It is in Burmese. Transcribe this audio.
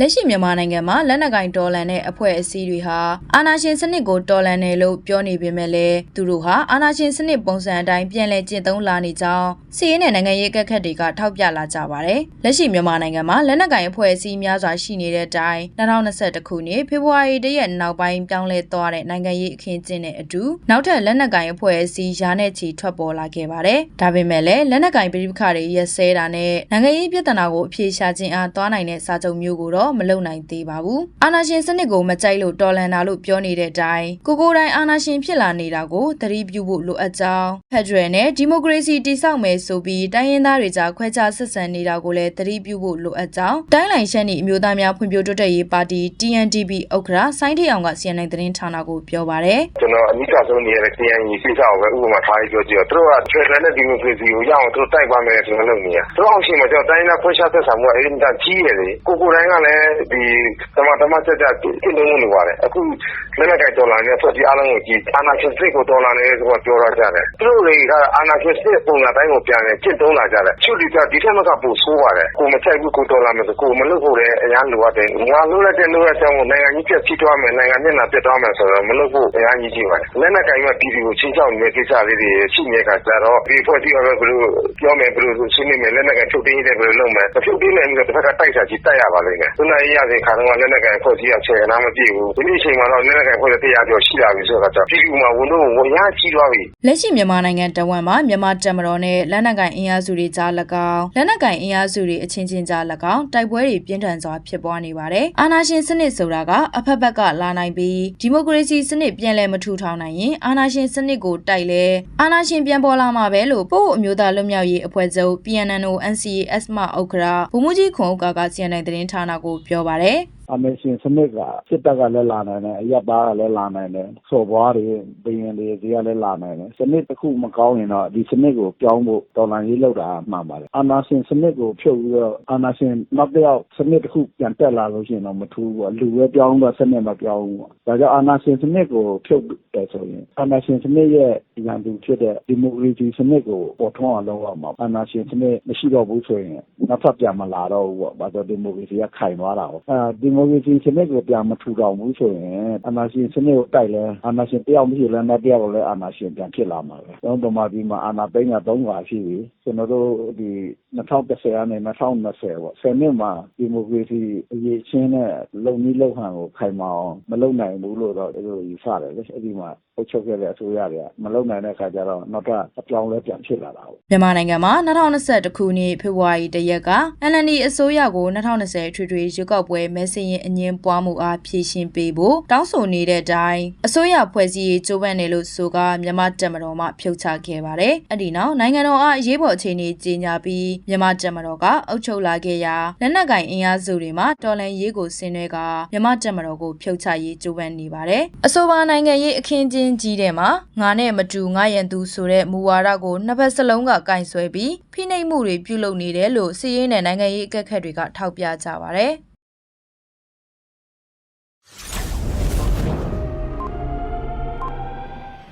လက်ရှိမြန်မာနိုင်ငံမှာလက်နက်ကင်တော်လန်တဲ့အဖွဲ့အစည်းတွေဟာအာဏာရှင်စနစ်ကိုတော်လန်တယ်လို့ပြောနေပေမဲ့လည်းသူတို့ဟာအာဏာရှင်စနစ်ပုံစံအတိုင်းပြန်လည်ကျင့်သုံးလာနေကြောင်းစီးရဲနဲ့နိုင်ငံရေးအကက်ခတ်တွေကထောက်ပြလာကြပါတယ်။လက်ရှိမြန်မာနိုင်ငံမှာလက်နက်ကင်အဖွဲ့အစည်းများစွာရှိနေတဲ့အတိုင်း2021ခုနှစ်ဖေဖော်ဝါရီလရဲ့နောက်ပိုင်းပြောင်းလဲသွားတဲ့နိုင်ငံရေးအခင်းကျင်းတဲ့အတူနောက်ထပ်လက်နက်ကင်အဖွဲ့အစည်းရာနဲ့ချီထွက်ပေါ်လာခဲ့ပါတယ်။ဒါပေမဲ့လည်းလက်နက်ကင်ပြည်ပခါတွေရက်စဲတာနဲ့နိုင်ငံရေးပြဿနာကိုအပြေရှားခြင်းအားသွားနိုင်တဲ့စာချုပ်မျိုးကိုတော့မလုံနိုင်သေးပါဘူး။အာဏာရှင်စနစ်ကိုမကြိုက်လို့တော်လန်တာလို့ပြောနေတဲ့အတိုင်းကိုကိုယ်တိုင်အာဏာရှင်ဖြစ်လာနေတာကိုသတိပြုဖို့လိုအပ်ကြောင်းဖက်ဒရယ်နဲ့ဒီမိုကရေစီတည်ဆောက်မယ်ဆိုပြီးတိုင်းရင်းသားတွေကြားခွဲခြားဆက်ဆံနေတာကိုလည်းသတိပြုဖို့လိုအပ်ကြောင်းတိုင်းလိုင်ရှမ်းဤအမျိုးသားများဖွံ့ဖြိုးတိုးတက်ရေးပါတီ TNDP ဥက္ကဋ္ဌဆိုင်းထေအောင်က CNN သတင်းဌာနကိုပြောပါတယ်ကျွန်တော်အနိကဆုံးနေရတဲ့ CN ကြီးစိတ်ဆောက်ပဲဥပမာထားပြီးပြောကြည့်တော့သူတို့က Federal နဲ့ Democracy ကိုရအောင်သူတို့တိုက်ပါမယ်ဆိုတော့လုပ်နေရသူတို့အောင်ရှိမှကျွန်တော်တိုင်းသားဖွင့်ရှားသက်ဆောင်မှုအဲ့ဒီတကြီးရလေကိုကိုတိုင်းကလည်းဒီတမတမချက်ချက်တည်လုံးနေပါတယ် အခု လက်နက်ကိုင်ဒေါ်လာနဲ့ဖွဲ့စည်းအားလုံးကိုကြည့် အာနာရှင်စိတ်ကိုဒေါ်လာနဲ့ဆို တော့ပြောရကြတယ် သူတို့တွေက အာနာရှင်စိတ်ပုံစံတိုင်းကို ပြန်လဲကျင့်သုံးလာကြတယ်ချွတ်ဒီကဒီထက်မှကပိုဆိုးပါတယ် ကိုမချိုက်ဘူး ကိုဒေါ်လာမယ်ဆို ကိုမလုပ်ဖို့လည်းအများလိုအပ်တယ် ငါလုပ်လိုက်တဲ့ လုပ်ရတဲ့ကိုနိုင်ငံကြီးပြတ်ဖြစ်သွားမယ် နိုင်ငံမျက်နှာပြတ်သွားမယ်ဆိုတော့မလုပ်ဖို့အများကြီးကြီးပါတယ် လက်နက်ကင်ကပြည်သူကိုချင်းချောက်နေတဲ့ ကိစ္စလေးတွေ ရှိနေတဲ့အခါကျတော့ ဒီဖွဲ့စည်းရပဲ ဘယ်လိုပြောမယ် ဘယ်လိုဆွေးနွေးမယ် လက်နက်ကင်ထုတ်တင်းရေးတယ်ဘယ်လိုလုပ်မယ်မထုတ်တင်းနိုင်ဘူးဆိုတော့တစ်ခါတိုက်တာကြီးတိုက်ရပါလိမ့်မယ်ခုနရေးရစဉ်ခါတော့လက်နက်ကင်ဖွဲ့စည်းရချေနာမပြည့်ဘူး ဒီနေ့အချိန်မှာတော့ လက်နက်ကင်ဖွဲ့တဲ့တရားကျော်ရှိလာပြီဆိုတော့ ပြည်သူမှာ ဝန်တော့ဝန်ရကြီးသွားပြီ လက်ရှိ မြန်မာနိုင်ငံတဝက်မှာ မြန်မာတပ်မတော်နဲ့ လက်နက်ကင်အင်အားစုတွေကြား၎င်း လက်နက်ကင် အင်အားစုတွေ အချင်းချင်းကြား၎င်း တိုက်ပွဲတွေ ပြင်းထန်စွာ ဖြစ်ပွားနေပါတယ်။အာဏာရှင်စနစ်ဆိုတာက အဖက်ဖက်က လာနိုင်ပြီး ဒီမိုကရေစီစနစ် ပြန်လည်မထူထောင်နိုင်ရင် အာဏာရှင်စနစ်ကို တိုက်လဲအာဏာရှင် ပြန်ပေါ်လာမှာပဲလို့ပို့အမျိုးသားလွတ်မြောက်ရေးအဖွဲ့ချုပ် PNNO NCA မဥက္ကရာဘုံမူကြီးခွန်ဥက္ကာက CNN သတင်းဌာနကိုပြောပါတယ်။အမေရှင်စနစ်ကစစ်တပ်ကလည်းလာနိုင်တယ်အရက်သားကလည်းလာနိုင်တယ်စော်ဘွားတွေဘယင်တွေဒီကလည်းလာနိုင်တယ်စနစ်တစ်ခုမကောင်းရင်တော့ဒီစနစ်ကိုပြောင်းဖို့တော်လှန်ရေးလုပ်တာမှန်ပါတယ်အာနာရှင်စနစ်ကိုဖြုတ်ပြီးတော့အာနာရှင်နောက်တစ်ယောက်စနစ်တစ်ခုပြန်တက်လာလို့ရှိရင်တော့မထူးဘူးပေါ့လူပဲပြောင်းတော့စနစ်မပြောင်းဘူးပေါ့ဒါကြောင့်အာနာရှင်စနစ်ကိုဖြုတ်တယ်ဆိုရင်အာနာရှင်စနစ်ရဲ့ ရန်သူဖြစ်တဲ့ဒီမိုကရေစီစနစ်ကိုပေါ်ထွန်းအောင်လုပ်ရမှာအာနာရှင်စနစ်မရှိတော့ဘူးဆိုရင်နောက်ထပ်ပြန်မလာတော့ဘူးပေါ့ဘာလို့ဒီမိုကရေစီကခိုင်သွားတာပေါ့အဲဒီမိုကရေစီစနစ်ကိုပြန်မထူထောင်ဘူးဆိုရင်အာဏာရှင်စနစ်ကိုတိုက်လဲအာဏာရှင်တယောက်မရှိလဲနောက်တယောက်လည်းအာဏာရှင်ပြန်ဖြစ်လာမှာပဲ။ကျွန်တော်တို့ဗမာပြည်မှာအာဏာသိမ်းတာ၃ခါရှိပြီ။ကျွန်တော်တို့ဒီ2010ကနေ2020ပေါ့10နှစ်မှာဒီမိုကရေစီအရေးချင်းနဲ့လုံနည်းလုံဟန်ကိုခိုင်မာအောင်မလုပ်နိုင်ဘူးလို့တော့ဒီလိုယူဆတယ်လေ။အဲ့ဒီမှာအုပ်ချုပ်ခဲ့တဲ့အစိုးရတွေကမလုပ်နိုင်တဲ့အခါကျတော့နောက်ထပ်အပြောင်းလဲပြန်ဖြစ်လာတာပေါ့မြန်မာနိုင်ငံမှာ2021ခုနှစ်ဖေဖော်ဝါရီတရက်က NLD အစိုးရကို2020ထွေထွေရွေးကောက်ပွဲမဲဆင်းရင်အငင်းပွားမှုအားဖြည့်ရှင်းပေးဖို့တောင်းဆိုနေတဲ့အတိုင်းအစိုးရဖွဲ့စည်းရေးကြိုးပမ်းနေလို့ဆိုကမြန်မာတပ်မတော်မှဖြုတ်ချခဲ့ပါတယ်။အဲ့ဒီနောက်နိုင်ငံတော်အားအရေးပေါ်အခြေအနေကြီးညာပြီးမြန်မာတပ်မတော်ကအုပ်ချုပ်လာခဲ့ရာလက်နက်ကင်အင်အားစုတွေမှတော်လှန်ရေးကိုဆင်နွှဲကမြန်မာတပ်မတော်ကိုဖြုတ်ချရေးကြိုးပမ်းနေပါတယ်။အဆိုပါနိုင်ငံရေးအခင်းကျင်းကြီးတဲ့မှာငါနဲ့မတူငါရန်သူဆိုတဲ့မူဝါဒကိုနှစ်ဖက်စလုံးကကင်ဆွဲပြီးဖိနှိပ်မှုတွေပြုလုပ်နေတယ်လို့စီးရဲနဲ့နိုင်ငံရေးအကဲခတ်တွေကထောက်ပြကြပါတယ်။